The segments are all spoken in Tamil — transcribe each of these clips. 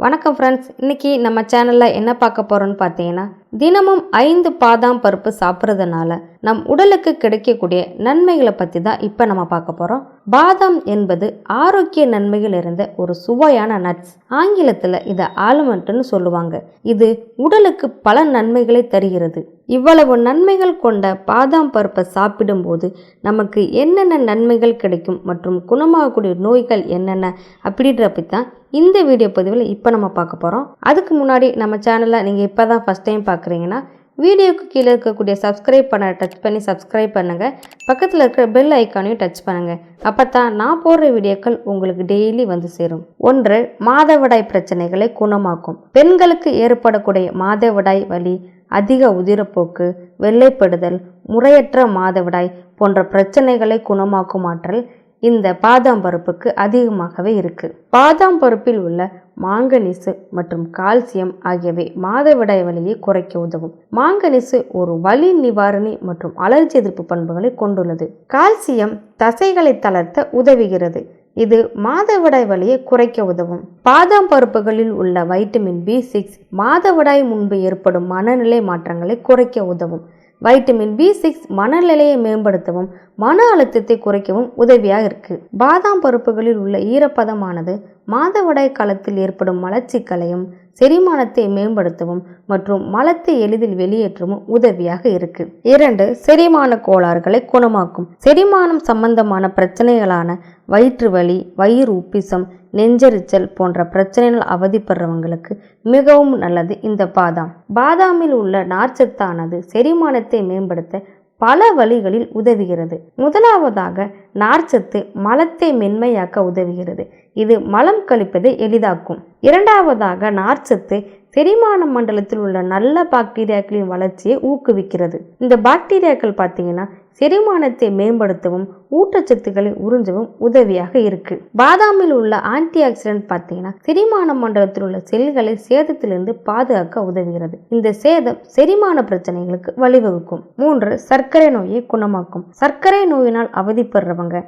வணக்கம் ஃப்ரெண்ட்ஸ் இன்றைக்கி நம்ம சேனலில் என்ன பார்க்க போகிறோன்னு பார்த்தீங்கன்னா தினமும் ஐந்து பாதாம் பருப்பு சாப்பிட்றதுனால நம் உடலுக்கு கிடைக்கக்கூடிய நன்மைகளை பற்றி தான் இப்போ நம்ம பார்க்க போகிறோம் பாதாம் என்பது ஆரோக்கிய நன்மைகள் இருந்த ஒரு சுவையான நட்ஸ் ஆங்கிலத்தில் இதை ஆல்மண்ட்னு சொல்லுவாங்க. இது உடலுக்கு பல நன்மைகளை தருகிறது. இவ்வளவு நன்மைகள் கொண்ட பாதாம் பருப்பை சாப்பிடும்போது நமக்கு என்னென்ன நன்மைகள் கிடைக்கும் மற்றும் குணமாகக்கூடிய நோய்கள் என்னென்ன அப்படின்ற பற்றி தான் இந்த வீடியோ பதிவில் இப்போ நம்ம பார்க்க போகிறோம் அதுக்கு முன்னாடி நம்ம சேனலை நீங்கள் இப்போ தான் ஃபஸ்ட் டைம் பார்க்குறீங்கன்னா வீடியோக்கு கீழே இருக்கக்கூடிய சப்ஸ்கிரைப் பண்ண டச் பண்ணி சப்ஸ்கிரைப் பண்ணுங்கள் பக்கத்தில் இருக்கிற பெல் ஐக்கானையும் டச் பண்ணுங்கள் அப்போ தான் நான் போடுற வீடியோக்கள் உங்களுக்கு டெய்லி வந்து சேரும். ஒன்று மாதவிடாய் பிரச்சனைகளை குணமாக்கும். பெண்களுக்கு ஏற்படக்கூடிய மாதவிடாய் வலி அதிக உதிரப்போக்கு வெள்ளைப்படுதல் முறையற்ற மாதவிடாய் போன்ற பிரச்சனைகளை குணமாக்கும் ஆற்றல் இந்த பாதாம் பருப்புக்கு அதிகமாகவே இருக்குது பாதாம் பருப்பில் உள்ள மாங்கனீசு மற்றும் கால்சியம் ஆகியவை மாதவிடாய் வலியை குறைக்க உதவும். மாங்கனீசு ஒரு வலி நிவாரணி மற்றும் அலர்ஜி எதிர்ப்பு பண்புகளை கொண்டுள்ளது. கால்சியம் தசைகளை தளர்த்த உதவுகிறது. இது மாதவிடாய் வலியை குறைக்க உதவும். பாதாம் பருப்புகளில் உள்ள வைட்டமின் பி சிக்ஸ் மாதவிடாய் முன்பு ஏற்படும் மனநிலை மாற்றங்களை குறைக்க உதவும். வைட்டமின் பி சிக்ஸ் மனநிலையை மேம்படுத்தவும் மன அழுத்தத்தை குறைக்கவும் உதவியாக இருக்கு. பாதாம் பருப்புகளில் உள்ள ஈரப்பதமானது மாதவிடாய் காலத்தில் ஏற்படும் மலச்சிக்கலையும் செரிமானத்தை மேம்படுத்தவும் மற்றும் மலத்தை எளிதில் வெளியேற்றவும் உதவியாக இருக்கு. இரண்டு செரிமான கோளாறுகளை குணமாக்கும். செரிமானம் சம்பந்தமான பிரச்சனைகளான வயிற்று வலி வயிறு உப்பிசம் நெஞ்செரிச்சல் போன்ற பிரச்சனைகள் அவதிப்படுறவங்களுக்கு மிகவும் நல்லது இந்த பாதாம். பாதாமில் உள்ள நார்ச்சத்தானது செரிமானத்தை மேம்படுத்த பல வழிகளில் உதவுகிறது. முதலாவதாக நார்ச்சத்து மலத்தை மென்மையாக்க உதவுகிறது. இது மலம் கழிப்பதை எளிதாக்கும். இரண்டாவதாக நார்ச்சத்து செரிமான மண்டலத்தில் உள்ள நல்ல பாக்டீரியாக்களின் வளர்ச்சியை ஊக்குவிக்கிறது. இந்த பாக்டீரியாக்கள் பார்த்தீங்கன்னா செரிமானத்தை மேம்படுத்தவும் ஊட்டச்சத்துக்களை உறிஞ்சவும் உதவியாக இருக்கு. பாதாமில் உள்ள ஆன்டி ஆக்சிடென்ட் பார்த்தீங்கன்னா செரிமான மண்டலத்தில் உள்ள செல்களை சேதத்திலிருந்து பாதுகாக்க உதவுகிறது. இந்த சேதம் செரிமான பிரச்சனைகளுக்கு வழிவகுக்கும். மூன்று சர்க்கரை நோயை குணமாக்கும். சர்க்கரை நோயினால் அவதிப்படுறவங்க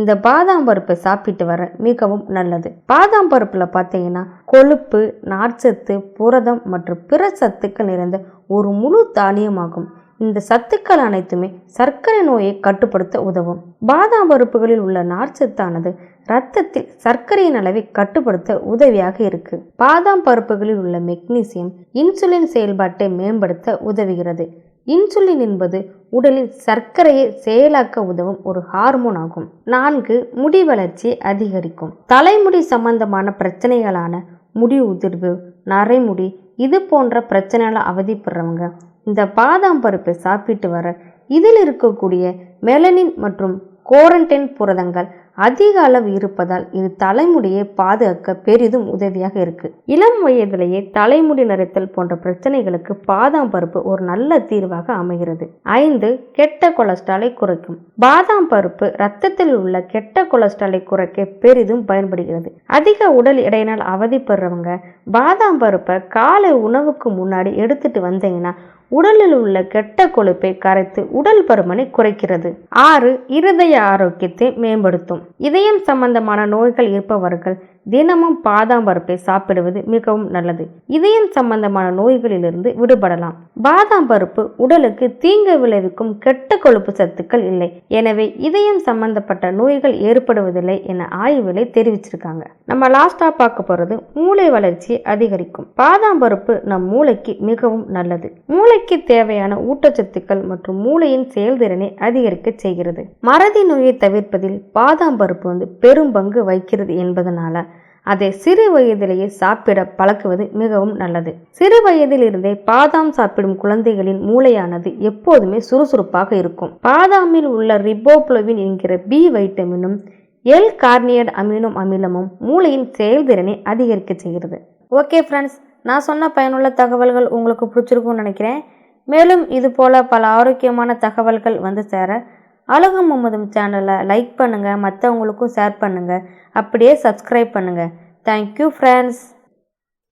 இந்த பாதாம் பருப்பை சாப்பிட்டு வர மிகவும் நல்லது. பாதாம் பருப்பில் பார்த்தீங்கன்னா கொழுப்பு நார்ச்சத்து புரதம் மற்றும் பிற சத்துக்கள் நிறைந்த ஒரு முழு தானியமாகும். இந்த சத்துக்கள் அனைத்துமே சர்க்கரை நோயை கட்டுப்படுத்த உதவும். பாதாம் பருப்புகளில் உள்ள நார்ச்சத்தானது இரத்தத்தில் சர்க்கரையின் அளவை கட்டுப்படுத்த உதவியாக இருக்கு. பாதாம் பருப்புகளில் உள்ள மெக்னீசியம் இன்சுலின் செயல்பாட்டை மேம்படுத்த உதவுகிறது. இன்சுலின் என்பது உடலில் சர்க்கரையை செயலாக்க உதவும் ஒரு ஹார்மோன் ஆகும். நான்கு முடி வளர்ச்சியை அதிகரிக்கும். தலைமுடி சம்பந்தமான பிரச்சனைகளான முடி உதிர்வு நரைமுடி இது போன்ற பிரச்சனைகளை அவதிப்படுறவங்க இந்த பாதாம் பருப்பை சாப்பிட்டு வர இதில் இருக்கக்கூடிய மெலனின் மற்றும் கோரண்டைன் புரதங்கள் அதிக அளவு இருப்பதால் இது தலைமுடியை பாதுகாக்க பெரிதும் உதவியாக இருக்கு. இளம் வயதிலேயே தலைமுடி நரைத்தல் போன்ற பிரச்சனைகளுக்கு பாதாம் பருப்பு ஒரு நல்ல தீர்வாக அமைகிறது. ஐந்து கெட்ட கொலஸ்ட்ராலை குறைக்கும். பாதாம் பருப்பு ரத்தத்தில் உள்ள கெட்ட கொலஸ்ட்ராலை குறைக்க பெரிதும் பயன்படுகிறது. அதிக உடல் எடையினால் அவதிப்படுறவங்க பாதாம் பருப்பை காலை உணவுக்கு முன்னாடி எடுத்துட்டு வந்தீங்கன்னா உடலில் உள்ள கெட்ட கொழுப்பை கரைத்து உடல் பருமனை குறைக்கிறது. ஆறு இருதய ஆரோக்கியத்தை மேம்படுத்தும். இதயம் சம்பந்தமான நோய்கள் இருப்பவர்கள் தினமும் பாதாம் பருப்பை சாப்பிடுவது மிகவும் நல்லது. இதயம் சம்பந்தமான நோய்களிலிருந்து விடுபடலாம். பாதாம் பருப்பு உடலுக்கு தீங்கு விளைவிக்கும் கெட்ட கொழுப்பு சத்துக்கள் இல்லை. எனவே இதயம் சம்பந்தப்பட்ட நோய்கள் ஏற்படுவதில்லை என ஆய்வுகளை தெரிவிச்சிருக்காங்க. நம்ம லாஸ்டா பார்க்க போறது மூளை வளர்ச்சியை அதிகரிக்கும். பாதாம் பருப்பு நம் மூளைக்கு மிகவும் நல்லது. மூளைக்கு தேவையான ஊட்டச்சத்துக்கள் மற்றும் மூளையின் செயல்திறனை அதிகரிக்க செய்கிறது. மறதி நோயை தவிர்ப்பதில் பாதாம் பருப்பு வந்து பெரும் பங்கு வகிக்கிறது என்பதனால அதை சிறு வயதிலேயே சாப்பிட பழக்குவது மிகவும் நல்லது. சிறு வயதிலிருந்தே பாதாம் சாப்பிடும் குழந்தைகளின் மூளையானது எப்போதுமே சுறுசுறுப்பாக இருக்கும். பாதாமில் உள்ள ரிபோப்ளோவின் என்கிற பி வைட்டமினும் எல் கார்னியட் அமினோம் அமிலமும் மூளையின் செயல்திறனை அதிகரிக்க செய்கிறது. ஓகே ஃப்ரெண்ட்ஸ் நான் சொன்ன பயனுள்ள தகவல்கள் உங்களுக்கு பிடிச்சிருக்கும்னு நினைக்கிறேன். மேலும் இது போல பல ஆரோக்கியமான தகவல்கள் வந்து சேர அழகு மும்மதும் சேனலை லைக் பண்ணுங்கள் மற்றவங்களுக்கும் ஷேர் பண்ணுங்கள் அப்படியே சப்ஸ்கிரைப் பண்ணுங்கள் தேங்க்யூ ஃப்ரெண்ட்ஸ்